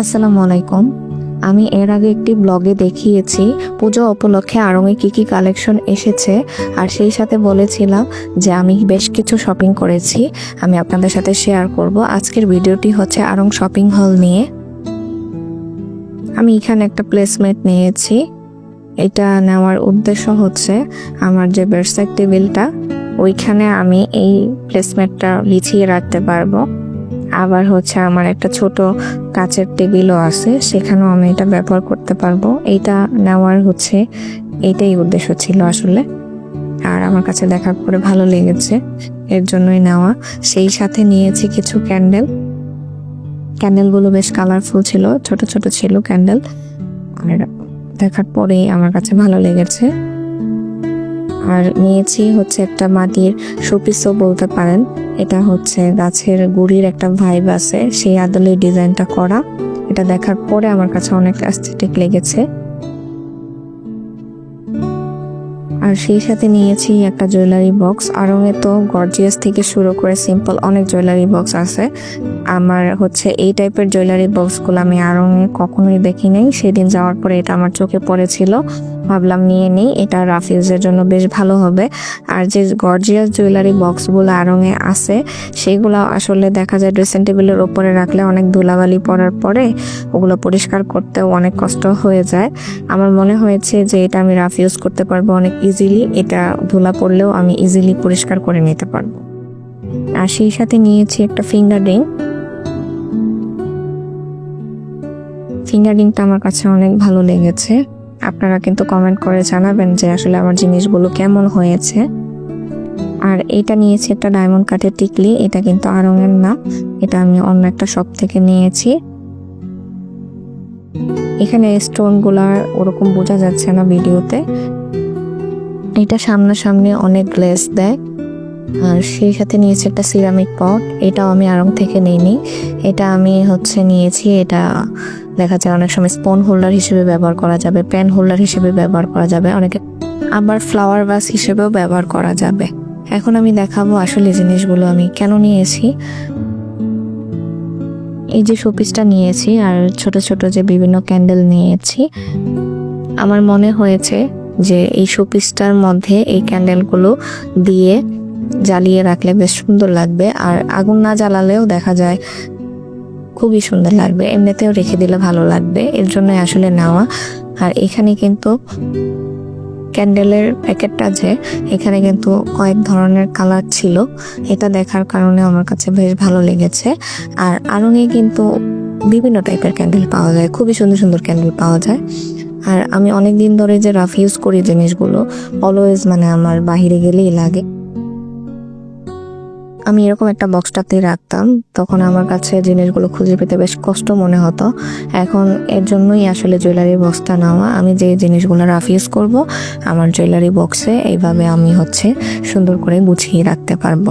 আসসালামু আলাইকুম। আমি এর আগে একটি ব্লগে দেখিয়েছি পুজো উপলক্ষে আড়ংয়ে কী কী কালেকশন এসেছে, আর সেই সাথে বলেছিলাম যে আমি বেশ কিছু শপিং করেছি, আমি আপনাদের সাথে শেয়ার করব। আজকের ভিডিওটি হচ্ছে আড়ং শপিং হল নিয়ে। আমি এখানে একটা প্লেসমেট নিয়েছি। এটা নেওয়ার উদ্দেশ্য হচ্ছে আমার যে বেডসাইড টেবিলটা ওইখানে আমি এই প্লেসমেটটা বিছিয়ে রাখতে পারব। আবার হচ্ছে আমার একটা ছোট কাচের টেবিলও আছে, সেখানেও আমি এটা ব্যবহার করতে পারব। এইটা নেওয়ার হচ্ছে এটাই উদ্দেশ্য ছিল আসলে। আর আমার কাছে দেখার পরে ভালো লেগেছে, এর জন্যই নেওয়া। সেই সাথে নিয়েছি কিছু ক্যান্ডেল। ক্যান্ডেলগুলো বেশ কালারফুল ছিল, ছোট ছোট ছিল ক্যান্ডেল। আর দেখার পরেই আমার কাছে ভালো লেগেছে। আর নিয়েছি হচ্ছে একটা মাটির শোপিসও বলতে পারেন। এটা হচ্ছে গাছের গুড়ির একটা ভাইব আছে, সেই আদলে ডিজাইনটা করা। এটা দেখার পরে আমার কাছে অনেক অ্যাস্থেটিক লেগেছে। আর সেই সাথে নিয়েছি একটা জুয়েলারি বক্স আরঙে তো গর্জিয়াস থেকে শুরু করে সিম্পল অনেক জুয়েলারি বক্স আছে। আমার হচ্ছে এই টাইপের জুয়েলারি বক্সগুলো আমি আরঙে কখনোই দেখি নাই। সেদিন যাওয়ার পরে এটা আমার চোখে পড়েছিল। ভাবলাম নিয়ে নিই, এটা রাফিউজের জন্য বেশ ভালো হবে। আর যে গর্জিয়াস জুয়েলারি বক্সগুলো আরঙে আছে, সেগুলো আসলে দেখা যায় ড্রেসিং টেবিলের ওপরে রাখলে অনেক ধুলাবালি পড়ার পরে ওগুলো পরিষ্কার করতেও অনেক কষ্ট হয়ে যায়। আমার মনে হয়েছে যে এটা আমি রাফ ইউজ করতে পারব অনেক ইজিলি এটা ধুলা পড়লেও আমি ইজিলি পরিষ্কার করে নিতে পারব। আর সেই সাথে নিয়েছি একটা ফিঙ্গার রিং ফিঙ্গার রিংটা আমার কাছে অনেক ভালো লেগেছে। আপনারা কিন্তু কমেন্ট করে জানাবেন যে আসলে আমার জিনিসগুলো কেমন হয়েছে। আর এটা নিয়েছি একটা ডায়মন্ড কাঠের টিকলি, এটা কিন্তু আরঙের না, এটা আমি অন্য একটা শপ থেকে নিয়েছি। এখানে স্টোনগুলা ওরকম বোঝা যাচ্ছে না ভিডিওতে। এটা সামনাসামনি অনেক গ্লেস দেয়। আর সেই সাথে নিয়েছি একটা সিরামিক পট এটাও আমি আড়ং থেকে নিইনি। এটা আমি হচ্ছে নিয়েছি, এটা দেখা যায় অনেক সময় স্পন হোল্ডার হিসেবে ব্যবহার করা যাবে পেন হোল্ডার হিসেবে ব্যবহার করা যাবে, অনেকে আবার ফ্লাওয়ার ভাস হিসেবেও ব্যবহার করা যাবে। এখন আমি দেখাবো আসলে জিনিসগুলো আমি কেন নিয়েছি। এই যে শোপিসটা নিয়েছি, আর ছোট ছোট যে বিভিন্ন ক্যান্ডেল নিয়েছি, আমার মনে হয়েছে যে এই শোপিসটার মধ্যে এই ক্যান্ডেলগুলো দিয়ে জ্বালিয়ে রাখলে বেশ সুন্দর লাগবে আর আগুন না জ্বালালেও দেখা যায় খুবই সুন্দর লাগবে। এমনিতেও রেখে দিলে ভালো লাগবে। এর জন্য আসলে নেওয়া। আর এখানে কিন্তু ক্যান্ডেলের প্যাকেটটা যে, এখানে কিন্তু কয়েক ধরনের কালার ছিল। এটা দেখার কারণে আমার কাছে বেশ ভালো লেগেছে। আর আরঙে কিন্তু বিভিন্ন টাইপের ক্যান্ডেল পাওয়া যায়। খুবই সুন্দর সুন্দর ক্যান্ডেল পাওয়া যায়। আর আমি অনেক দিন ধরে যে রাফ ইউজ করি জিনিসগুলো অলওয়েজ মানে আমার বাহিরে গেলেই লাগে। আমি এরকম একটা বক্সটাতে রাখতাম, তখন আমার কাছে জিনিসগুলো খুঁজে পেতে বেশ কষ্ট মনে হতো। এখন এর জন্যই আসলে জুয়েলারি বক্সটা নেওয়া, আমি যে জিনিসগুলো রাফ ইউজ করব, আমার জুয়েলারি বক্সে এইভাবে আমি হচ্ছে সুন্দর করে গুছিয়ে রাখতে পারব।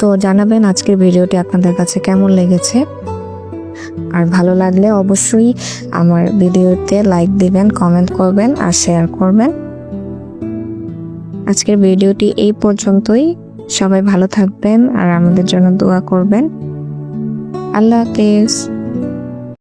তো জানাবেন আজকের ভিডিওটি আপনাদের কাছে কেমন লেগেছে? আর ভালো লাগলে অবশ্যই আমার ভিডিওতে লাইক দিবেন কমেন্ট করবেন আর শেয়ার করবেন। আজকের ভিডিওটি এই পর্যন্তই। সবাই ভালো থাকবেন আর আমাদের জন্য দোয়া করবেন। আল্লাহ হাফেজ।